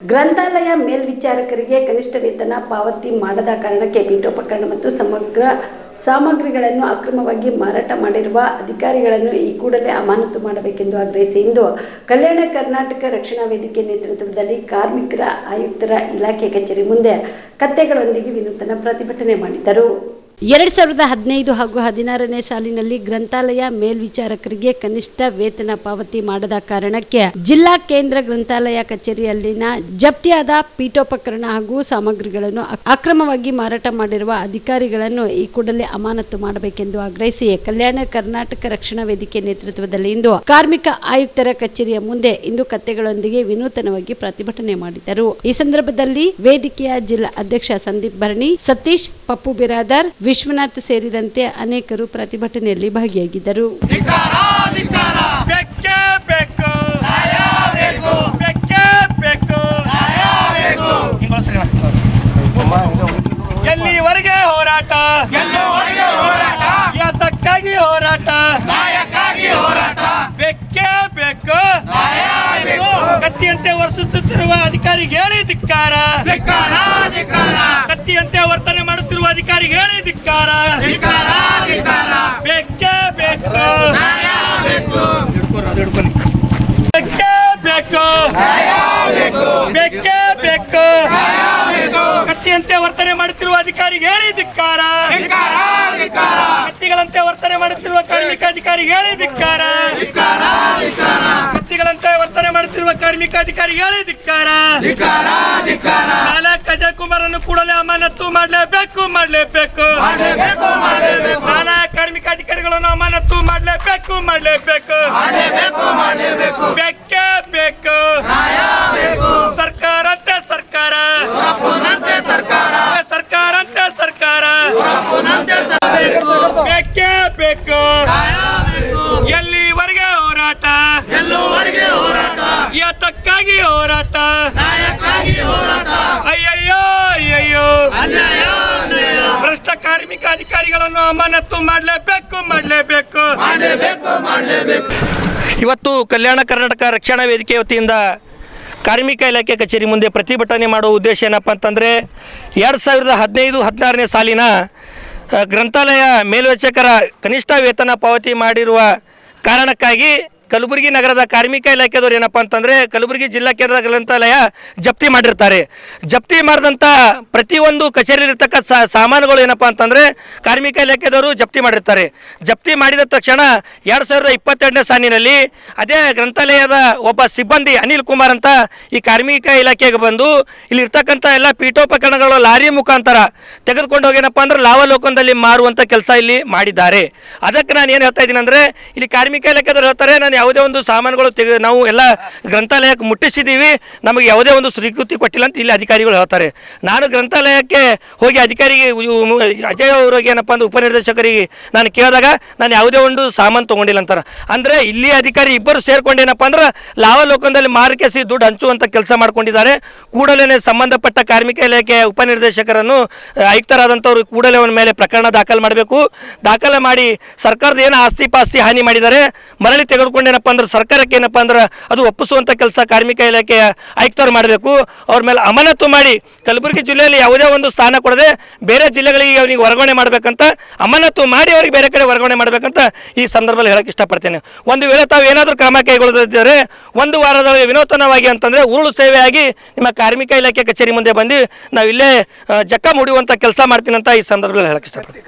ಗ್ರಂಥಾಲಯ ಮೇಲ್ವಿಚಾರಕರಿಗೆ ಕನಿಷ್ಠ ವೇತನ ಪಾವತಿ ಮಾಡದ ಕಾರಣಕ್ಕೆ ಪೀಠೋಪಕರಣ ಮತ್ತು ಸಮಗ್ರ ಸಾಮಗ್ರಿಗಳನ್ನು ಅಕ್ರಮವಾಗಿ ಮಾರಾಟ ಮಾಡಿರುವ ಅಧಿಕಾರಿಗಳನ್ನು ಈ ಕೂಡಲೇ ಅಮಾನತು ಮಾಡಬೇಕೆಂದು ಆಗ್ರಹಿಸಿ. ಇಂದು ಕಲ್ಯಾಣ ಕರ್ನಾಟಕ ರಕ್ಷಣಾ ವೇದಿಕೆ ನೇತೃತ್ವದಲ್ಲಿ ಕಾರ್ಮಿಕರ ಆಯುಕ್ತರ ಇಲಾಖೆ ಕಚೇರಿ ಮುಂದೆ ಕತ್ತೆಗಳೊಂದಿಗೆ ವಿನೂತನ ಪ್ರತಿಭಟನೆ ಮಾಡಿದರು ಎರಡ್ ಸಾವಿರದ ಹದಿನೈದು ಹಾಗೂ ಹದಿನಾರನೇ ಸಾಲಿನಲ್ಲಿ ಗ್ರಂಥಾಲಯ ಮೇಲ್ವಿಚಾರಕರಿಗೆ ಕನಿಷ್ಠ ವೇತನ ಪಾವತಿ ಮಾಡದ ಕಾರಣಕ್ಕೆ ಜಿಲ್ಲಾ ಕೇಂದ್ರ ಗ್ರಂಥಾಲಯ ಕಚೇರಿಯಲ್ಲಿನ ಜಪ್ತಿಯಾದ ಪೀಠೋಪಕರಣ ಹಾಗೂ ಸಾಮಗ್ರಿಗಳನ್ನು ಅಕ್- ಅಕ್ರಮವಾಗಿ ಮಾರಾಟ ಮಾಡಿರುವ ಅಧಿಕಾರಿಗಳನ್ನು ಈ ಕೂಡಲೇ ಅಮಾನತು ಮಾಡಬೇಕೆಂದು ಆಗ್ರಹಿಸಿ ಕಲ್ಯಾಣ ಕರ್ನಾಟಕ ರಕ್ಷಣಾ ವೇದಿಕೆ ನೇತೃತ್ವದಲ್ಲಿ ಇಂದು ಕಾರ್ಮಿಕ ಆಯುಕ್ತರ ಕಚೇರಿಯ ಮುಂದೆ ಇಂದು ಕತ್ತೆಗಳೊಂದಿಗೆ ವಿನೂತನವಾಗಿ ಪ್ರತಿಭಟನೆ ಮಾಡಿದರು. ಈ ಸಂದರ್ಭದಲ್ಲಿ ವೇದಿಕೆಯ ಜಿಲ್ಲಾ ಅಧ್ಯಕ್ಷ ಸಂದೀಪ್ ಭರಣಿ, ಸತೀಶ್ ಪಪ್ಪು ಬಿರಾದರ್ ವಿಶ್ವನಾಥ್ ಸೇರಿದಂತೆ ಅನೇಕರು ಪ್ರತಿಭಟನೆಯಲ್ಲಿ ಭಾಗಿಯಾಗಿದ್ದರು. ಬೆಕ್ಕೆ ಬೇಕು ಎಲ್ಲಿವರೆಗೆ ಹೋರಾಟ? ಯಾತಕ್ಕಾಗಿ ಹೋರಾಟ? ಕತ್ತಿಯಂತೆ ವರ್ತನೆ ಮಾಡುತ್ತಿರುವ ಅಧಿಕಾರಿಗೆ ಹೇಳಿ ಧಿಕ್ಕಾರ. ಕತ್ತಿಗಳಂತೆ ವರ್ತನೆ ಮಾಡುತ್ತಿರುವ ಕಾರ್ಮಿಕ ಅಧಿಕಾರಿ ಹೇಳಿ ಧಿಕ್ಕಾರ. ಕತ್ತಿಗಳಂತೆ ವರ್ತನೆ ಮಾಡುತ್ತಿರುವ ಕಾರ್ಮಿಕ ಅಧಿಕಾರಿ ಹೇಳಿ ಧಿಕ್ಕಾರ. ನಾಲ್ಕು ಅಜಯ್ ಕುಮಾರ್ ಅನ್ನು ಕೂಡಲೇ ಅಮಾನತು ಮಾಡಲೇಬೇಕು ಮಾಡಲೇಬೇಕು. ನಾನಾ ಕಾರ್ಮಿಕ ಅಧಿಕಾರಿಗಳನ್ನು ಅಮಾನತು ಮಾಡಲೇಬೇಕು ಮಾಡಲೇಬೇಕು. ಬೇಕೇ ಬೇಕು. ಯಾತಕ್ಕಾಗಿ ಹೋರಾಟ. ಅಯ್ಯಯ್ಯೋ ಅಯ್ಯಯ್ಯೋ. ಭ್ರಷ್ಟ ಕಾರ್ಮಿಕ ಅಧಿಕಾರಿಗಳನ್ನು ಅಮಾನತ್ತು ಮಾಡಲೇಬೇಕು ಮಾಡಲೇಬೇಕು. ಮಾಡಲೇಬೇಕು ಮಾಡಲೇಬೇಕು. ಇವತ್ತು ಕಲ್ಯಾಣ ಕರ್ನಾಟಕ ರಕ್ಷಣಾ ವೇದಿಕೆ ವತಿಯಿಂದ ಕಾರ್ಮಿಕ ಇಲಾಖೆ ಕಚೇರಿ ಮುಂದೆ ಪ್ರತಿಭಟನೆ ಮಾಡುವ ಉದ್ದೇಶ ಏನಪ್ಪ ಅಂತಂದರೆ ಎರಡು ಸಾವಿರದ ಹದಿನೈದು ಹದಿನಾರನೇ ಸಾಲಿನ ಗ್ರಂಥಾಲಯ ಮೇಲ್ವೇಚಕರ ಕನಿಷ್ಠ ವೇತನ ಪಾವತಿ ಮಾಡಿರುವ ಕಾರಣಕ್ಕಾಗಿ ಕಲಬುರಗಿ ನಗರದ ಕಾರ್ಮಿಕ ಇಲಾಖೆದವ್ರು ಏನಪ್ಪ ಅಂತಂದರೆ ಕಲಬುರಗಿ ಜಿಲ್ಲಾ ಕೇಂದ್ರ ಗ್ರಂಥಾಲಯ ಜಪ್ತಿ ಮಾಡಿರ್ತಾರೆ. ಜಪ್ತಿ ಮಾಡಿದಂಥ ಪ್ರತಿಯೊಂದು ಕಚೇರಿಲಿರ್ತಕ್ಕ ಸಾಮಾನುಗಳು ಏನಪ್ಪ ಅಂತಂದರೆ ಕಾರ್ಮಿಕ ಇಲಾಖೆದವರು ಜಪ್ತಿ ಮಾಡಿರ್ತಾರೆ. ಜಪ್ತಿ ಮಾಡಿದ ತಕ್ಷಣ ಎರಡು ಸಾವಿರದ ಇಪ್ಪತ್ತೆರಡನೇ ಸಾಲಿನಲ್ಲಿ ಅದೇ ಗ್ರಂಥಾಲಯದ ಒಬ್ಬ ಸಿಬ್ಬಂದಿ ಅನಿಲ್ ಕುಮಾರ್ ಅಂತ ಈ ಕಾರ್ಮಿಕ ಇಲಾಖೆಗೆ ಬಂದು ಇಲ್ಲಿ ಇರ್ತಕ್ಕಂಥ ಎಲ್ಲ ಪೀಠೋಪಕರಣಗಳು ಲಾರಿ ಮುಖಾಂತರ ತೆಗೆದುಕೊಂಡು ಹೋಗೇನಪ್ಪ ಅಂದ್ರೆ ಲಾವಲೋಕನದಲ್ಲಿ ಮಾರುವಂಥ ಕೆಲಸ ಇಲ್ಲಿ ಮಾಡಿದ್ದಾರೆ. ಅದಕ್ಕೆ ನಾನು ಏನು ಹೇಳ್ತಾ ಇದ್ದೀನಿ ಅಂದರೆ ಇಲ್ಲಿ ಕಾರ್ಮಿಕ ಇಲಾಖೆದವ್ರು ಹೇಳ್ತಾರೆ, ನಾನು ಯಾವುದೇ ಒಂದು ಸಾಮಾನುಗಳು ತೆಗೆ ನಾವು ಎಲ್ಲ ಗ್ರಂಥಾಲಯಕ್ಕೆ ಮುಟ್ಟಿಸಿದ್ದೀವಿ. ನಮಗೆ ಯಾವುದೇ ಒಂದು ಸ್ವೀಕೃತಿ ಕೊಟ್ಟಿಲ್ಲ ಅಂತ ಇಲ್ಲಿ ಅಧಿಕಾರಿಗಳು ಹೇಳ್ತಾರೆ. ನಾನು ಗ್ರಂಥಾಲಯಕ್ಕೆ ಹೋಗಿ ಅಧಿಕಾರಿಗೆ ಅಜಯ್ ಅವ್ರಿಗೆ ಏನಪ್ಪ ಅಂದ್ರೆ ಉಪನಿರ್ದೇಶಕರಿಗೆ ನಾನು ಕೇಳಿದಾಗ ನಾನು ಯಾವುದೇ ಒಂದು ಸಾಮಾನು ತೊಗೊಂಡಿಲ್ಲ ಅಂತಾರೆ. ಅಂದರೆ ಇಲ್ಲಿ ಅಧಿಕಾರಿ ಇಬ್ಬರು ಸೇರ್ಕೊಂಡೇನಪ್ಪ ಅಂದ್ರೆ ಲಾವಲೋಕನದಲ್ಲಿ ಮಾರ್ಕೆಸಿ ದುಡ್ಡು ಹಂಚುವಂಥ ಕೆಲಸ ಮಾಡ್ಕೊಂಡಿದ್ದಾರೆ. ಕೂಡಲೇ ಸಂಬಂಧಪಟ್ಟ ಕಾರ್ಮಿಕ ಇಲಾಖೆ ಉಪನಿರ್ದೇಶಕರನ್ನು ಆಯುಕ್ತರಾದಂಥವ್ರು ಕೂಡಲೇ ಅವನ ಮೇಲೆ ಪ್ರಕರಣ ದಾಖಲು ಮಾಡಬೇಕು. ದಾಖಲೆ ಮಾಡಿ ಸರ್ಕಾರದ ಏನು ಆಸ್ತಿ ಪಾಸ್ತಿ ಹಾನಿ ಮಾಡಿದ್ದಾರೆ. ಮರಳಿ ತೆಗೆದುಕೊಂಡೇನಪ್ಪ ಅಂದ್ರೆ ಸರ್ಕಾರಕ್ಕೆ ಏನಪ್ಪ ಅಂದ್ರೆ ಅದು ಒಪ್ಪಿಸುವಂಥ ಕೆಲಸ ಕಾರ್ಮಿಕ ಇಲಾಖೆಯ ಆಯುಕ್ತರು ಮಾಡಬೇಕು. ಅವ್ರ ಮೇಲೆ ಅಮಾನತು ಮಾಡಿ ಕಲಬುರಗಿ ಜಿಲ್ಲೆಯಲ್ಲಿ ಯಾವುದೇ ಒಂದು ಸ್ಥಾನ ಕೊಡದೆ ಬೇರೆ ಜಿಲ್ಲೆಗಳಿಗೆ ಅವನಿಗೆ ವರ್ಗಾವಣೆ ಮಾಡಬೇಕಂತ, ಅಮಾನತು ಮಾಡಿ ಅವರಿಗೆ ಬೇರೆ ಕಡೆ ವರ್ಗಾವಣೆ ಮಾಡಬೇಕಂತ ಈ ಸಂದರ್ಭದಲ್ಲಿ ಹೇಳಕ್ಕೆ ಇಷ್ಟಪಡ್ತೇನೆ. ಒಂದು ವೇಳೆ ತಾವು ಏನಾದರೂ ಕ್ರಮ ಕೈಗೊಳ್ಳದಿದ್ದರೆ, ಒಂದು ವಾರದೊಳಗೆ ವಿನೂತನವಾಗಿ ಅಂತಂದರೆ ಉರುಳು ಸೇವೆಯಾಗಿ ನಿಮ್ಮ ಕಾರ್ಮಿಕ ಇಲಾಖೆ ಕಚೇರಿ ಮುಂದೆ ಬಂದು ನಾವು ಇಲ್ಲೇ ಜಕ್ಕ ಮುಡಿಯುವಂಥ ಕೆಲಸ ಮಾಡ್ತೀನಿ ಅಂತ ಈ ಸಂದರ್ಭದಲ್ಲಿ ಹೇಳಕ್ಕೆ ಇಷ್ಟಪಡ್ತೀನಿ.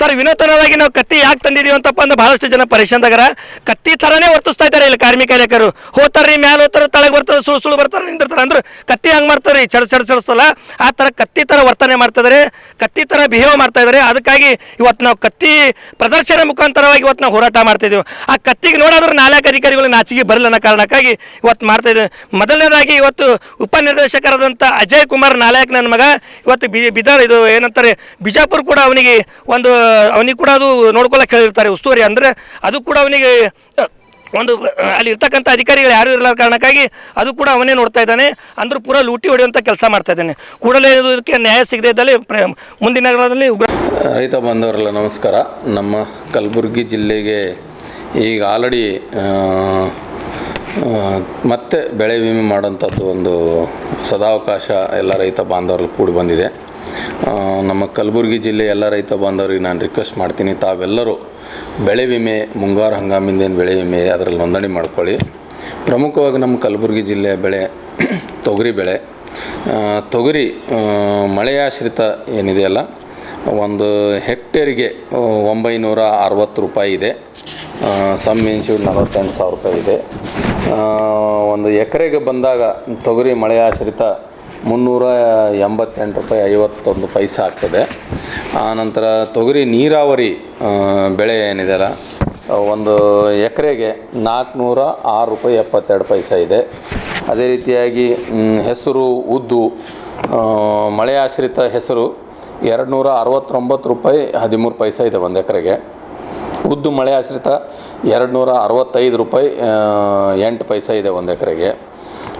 ಸರ್, ವಿನೂತನವಾಗಿ ನಾವು ಕತ್ತಿ ಯಾಕೆ ತಂದಿದ್ದೀವಿ ಅಂತಪ್ಪ ಅಂದ್ರೆ ಬಹಳಷ್ಟು ಜನ ಪರೇಶಾನ್ದಾಗರ ಕತ್ತಿ ಥರನೇ ವರ್ತಿಸ್ತಾ ಇದ್ದಾರೆ ಇಲ್ಲಿ ಕಾರ್ಮಿಕ ಇಲಾಖೆಯವರು ಹೋಗ್ತಾರ್ರಿ ಮ್ಯಾಲ ಹೋಗ್ತಾರೆ ತಳಗೆ ಬರ್ತಾರೆ, ಸುಳು ಸುಳು ಬರ್ತಾರೆ ನಿಂತಿರ್ತಾರೆ ಅಂದ್ರೆ ಕತ್ತಿ ಹಂಗೆ ಮಾಡ್ತಾರೆ ರೀ ಚಡ್ ಚಡ್ ಚಡಿಸಲ್ಲ ಆ ಥರ ಕತ್ತಿ ಥರ ವರ್ತನೆ ಮಾಡ್ತಾ ಇದ್ದಾರೆ ಕತ್ತಿ ಥರ ಬಿಹೇವ್ ಮಾಡ್ತಾ ಇದಾರೆ. ಅದಕ್ಕಾಗಿ ಇವತ್ತು ನಾವು ಕತ್ತಿ ಪ್ರದರ್ಶನ ಮುಖಾಂತರವಾಗಿ ಇವತ್ತು ನಾವು ಹೋರಾಟ ಮಾಡ್ತಾ ಇದ್ದೀವಿ ಆ ಕತ್ತಿಗೆ ನೋಡಾದ್ರೆ ನಾಲ್ಕು ಅಧಿಕಾರಿಗಳು ನಾಚಿಗೆ ಬರಲ್ಲ ಅನ್ನೋ ಕಾರಣಕ್ಕಾಗಿ ಇವತ್ತು ಮಾಡ್ತಾ ಇದ್ದೇವೆ. ಮೊದಲನೇದಾಗಿ ಇವತ್ತು ಉಪನಿರ್ದೇಶಕರಾದಂಥ ಅಜಯ್ ಕುಮಾರ್ ನಾಲಾಯಕ್ ನನ್ನ ಮಗ, ಇವತ್ತು ಬಿ ಬಿದಾರ್ ಇದು ಏನಂತಾರೆ, ಬಿಜಾಪುರ ಕೂಡ ಅವನಿಗೆ ಒಂದು, ಅವನಿಗೆ ಕೂಡ ಅದು ನೋಡ್ಕೊಳಕ್ಕೆ ಹೇಳಿರ್ತಾರೆ ಉಸ್ತುವಾರಿ. ಅಂದರೆ ಅದು ಕೂಡ ಅವನಿಗೆ ಒಂದು ಅಲ್ಲಿ ಇರ್ತಕ್ಕಂಥ ಅಧಿಕಾರಿಗಳು ಯಾರು ಇರಲಾರ ಕಾರಣಕ್ಕಾಗಿ ಅದು ಕೂಡ ಅವನೇ ನೋಡ್ತಾ ಇದ್ದಾನೆ. ಅಂದರೂ ಪೂರ ಲೂಟಿ ಹೊಡೆಯುವಂಥ ಕೆಲಸ ಮಾಡ್ತಾ ಇದ್ದಾನೆ. ಕೂಡಲೇ ಇದಕ್ಕೆ ನ್ಯಾಯ ಸಿಗದೇ ಇದ್ದಲ್ಲಿ ಮುಂದಿನ ದಿನಗಳಲ್ಲಿ ಉಗ್ರ ರೈತ ಬಾಂಧವರೆಲ್ಲ ನಮಸ್ಕಾರ. ನಮ್ಮ ಕಲಬುರಗಿ ಜಿಲ್ಲೆಗೆ ಈಗ ಆಲ್ರೆಡಿ ಮತ್ತೆ ಬೆಳೆ ವಿಮೆ ಮಾಡೋಂಥದ್ದು ಒಂದು ಸದಾವಕಾಶ ಎಲ್ಲ ರೈತ ಬಾಂಧವರಲ್ಲಿ ಕೂಡಿ ಬಂದಿದೆ. ನಮ್ಮ ಕಲಬುರಗಿ ಜಿಲ್ಲೆ ಎಲ್ಲ ರೈತ ಬಾಂಧವರಿಗೆ ನಾನು ರಿಕ್ವೆಸ್ಟ್ ಮಾಡ್ತೀನಿ. ತಾವೆಲ್ಲರೂ ಬೆಳೆ ವಿಮೆ, ಮುಂಗಾರು ಹಂಗಾಮಿಂದೇನು ಬೆಳೆ ವಿಮೆ ಅದರಲ್ಲಿ ನೋಂದಣಿ ಮಾಡ್ಕೊಳ್ಳಿ. ಪ್ರಮುಖವಾಗಿ ನಮ್ಮ ಕಲಬುರಗಿ ಜಿಲ್ಲೆಯ ಬೆಳೆ, ತೊಗರಿ ಬೆಳೆ. ತೊಗರಿ ಮಳೆಯಾಶ್ರಿತ ಏನಿದೆಯಲ್ಲ, ಒಂದು ಹೆಕ್ಟೇರಿಗೆ ಒಂಬೈನೂರ ಅರವತ್ತು ರೂಪಾಯಿ ಇದೆ. ಸಮ್ ಇನ್ಶೂರ್ ನಲವತ್ತೆಂಟು ಸಾವಿರ ರೂಪಾಯಿ ಇದೆ. ಒಂದು ಎಕರೆಗೆ ಬಂದಾಗ ತೊಗರಿ ಮಳೆಯಾಶ್ರಿತ ಮುನ್ನೂರ ಎಂಬತ್ತೆಂಟು ರೂಪಾಯಿ ಐವತ್ತೊಂದು ಪೈಸ ಆಗ್ತದೆ. ಆನಂತರ ತೊಗರಿ ನೀರಾವರಿ ಬೆಳೆ ಬೆಳೆ ಏನಿದೆಯಲ್ಲ ಒಂದು ಎಕರೆಗೆ ನಾಲ್ಕುನೂರ ಆರು ರೂಪಾಯಿ ಎಪ್ಪತ್ತೆರಡು ಪೈಸೆ ಇದೆ. ಅದೇ ರೀತಿಯಾಗಿ ಹೆಸರು ಉದ್ದು ಮಳೆ ಆಶ್ರಿತ ಹೆಸರು ಎರಡು ನೂರ ಅರವತ್ತೊಂಬತ್ತು ರೂಪಾಯಿ ಹದಿಮೂರು ಪೈಸೆ ಇದೆ ಒಂದು ಎಕರೆಗೆ. ಉದ್ದು ಮಳೆ ಆಶ್ರಿತ ಎರಡು ನೂರ ಅರವತ್ತೈದು ರೂಪಾಯಿ ಎಂಟು ಪೈಸೆ ಇದೆ ಒಂದು ಎಕರೆಗೆ.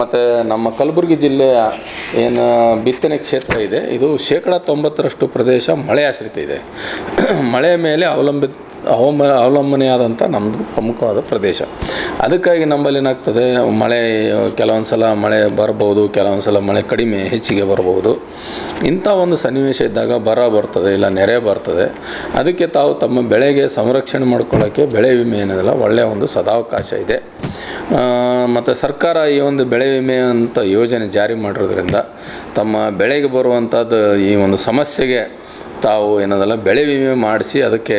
ಮತ್ತು ನಮ್ಮ ಕಲಬುರಗಿ ಜಿಲ್ಲೆಯ ಏನು ಬಿತ್ತನೆ ಕ್ಷೇತ್ರ ಇದೆ, ಇದು ಶೇಕಡ ತೊಂಬತ್ತರಷ್ಟು ಪ್ರದೇಶ ಮಳೆ ಆಶ್ರಿತ ಇದೆ. ಮಳೆ ಮೇಲೆ ಅವಲಂಬಿತ ಅವಮ ಅವಲಂಬನೆಯಾದಂಥ ನಮ್ಮದು ಪ್ರಮುಖವಾದ ಪ್ರದೇಶ. ಅದಕ್ಕಾಗಿ ನಮ್ಮಲ್ಲಿ ಏನಾಗ್ತದೆ, ಮಳೆ ಕೆಲವೊಂದು ಸಲ ಮಳೆ ಬರ್ಬೋದು ಕೆಲವೊಂದು ಸಲ ಮಳೆ ಕಡಿಮೆ ಹೆಚ್ಚಿಗೆ ಬರ್ಬೋದು. ಇಂಥ ಒಂದು ಸನ್ನಿವೇಶ ಇದ್ದಾಗ ಬರ ಬರ್ತದೆ, ಇಲ್ಲ ನೆರೆ ಬರ್ತದೆ. ಅದಕ್ಕೆ ತಾವು ತಮ್ಮ ಬೆಳೆಗೆ ಸಂರಕ್ಷಣೆ ಮಾಡ್ಕೊಳ್ಳೋಕ್ಕೆ ಬೆಳೆ ವಿಮೆ ಏನಿದೆಲ್ಲ ಒಳ್ಳೆಯ ಒಂದು ಸದಾವಕಾಶ ಇದೆ. ಮತ್ತು ಸರ್ಕಾರ ಈ ಒಂದು ಬೆಳೆ ವಿಮೆ ಅಂತ ಯೋಜನೆ ಜಾರಿ ಮಾಡಿರೋದ್ರಿಂದ ತಮ್ಮ ಬೆಳೆಗೆ ಬರುವಂಥದ್ದು ಈ ಒಂದು ಸಮಸ್ಯೆಗೆ ತಾವು ಏನದಲ್ಲ, ಬೆಳೆ ವಿಮೆ ಮಾಡಿಸಿ ಅದಕ್ಕೆ